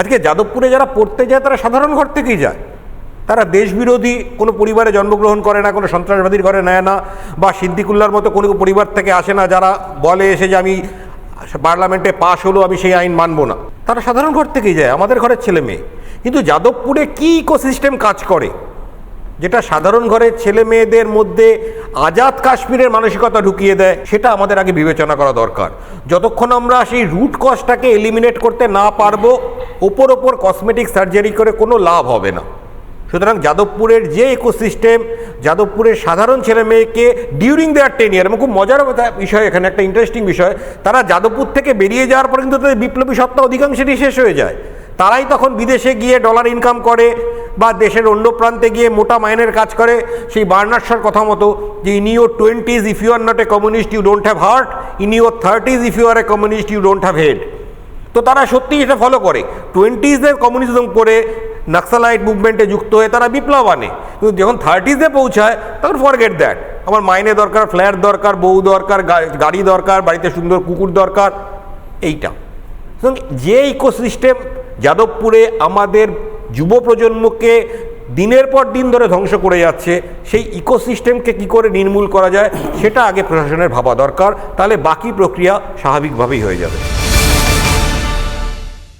আজকে যাদবপুরে যারা পড়তে যায়, তারা সাধারণ ঘর থেকেই যায়। তারা দেশবিরোধী, কোনো পরিবারে জন্মগ্রহণ করে না, কোনো সন্ত্রাসবাদীর ঘরে নেয় না, বা সিদ্দিকুল্লার মতো কোনো পরিবার থেকে আসে না, যারা বলে এসে যে আমি পার্লামেন্টে পাশ হলো, আমি সেই আইন মানব না। তারা সাধারণ ঘর থেকেই যায়, আমাদের ঘরের ছেলে মেয়ে। কিন্তু যাদবপুরে কী ইকোসিস্টেম কাজ করে? যেটা সাধারণ ঘরের ছেলে মেয়েদের মধ্যে আজাদ কাশ্মীরের মানসিকতা ঢুকিয়ে দেয়, সেটা আমাদের আগে বিবেচনা করা দরকার। যতক্ষণ আমরা সেই রুট কজটাকে এলিমিনেট করতে না পারব ওপর ওপর কসমেটিক সার্জারি করে কোনো লাভ হবে না। সুতরাং যাদবপুরের যে ইকোসিস্টেম যাদবপুরের সাধারণ ছেলে মেয়েকে ডিউরিং দেয়ার টেন ইয়ার এবং খুব মজার বিষয়, এখানে একটা ইন্টারেস্টিং বিষয়, তারা যাদবপুর থেকে বেরিয়ে যাওয়ার পর কিন্তু তাদের বিপ্লবী সত্তা অধিকাংশেরই শেষ হয়ে যায়। তারাই তখন বিদেশে গিয়ে ডলার ইনকাম করে, বা দেশের অন্য প্রান্তে গিয়ে মোটা মাইনের কাজ করে। সেই বার্নার্সার কথা মতো যে in your twenties if you are not a communist you don't have heart in your thirties if you are a communist you don't have head তো তারা সত্যিই এটা ফলো করে। টোয়েন্টিজদের কমিউনিজম করে নাক্সালাইট মুভমেন্টে যুক্ত হয়ে তারা বিপ্লব আনে কিন্তু যখন থার্টিজে পৌঁছায় তখন ফরগেট দ্যাট আমার মাইনে দরকার ফ্ল্যাট দরকার, বউ দরকার গাড়ি দরকার, বাড়িতে সুন্দর কুকুর দরকার, এইটা। যে ইকোসিস্টেম যাদবপুরে আমাদের যুব প্রজন্মকে দিনের পর দিন ধরে ধ্বংস করে যাচ্ছে, সেই ইকোসিস্টেমকে কি করে নির্মূল করা যায়, সেটা আগে প্রশাসনের ভাবা দরকার, তাহলে বাকি প্রক্রিয়া স্বাভাবিকভাবেই হয়ে যাবে।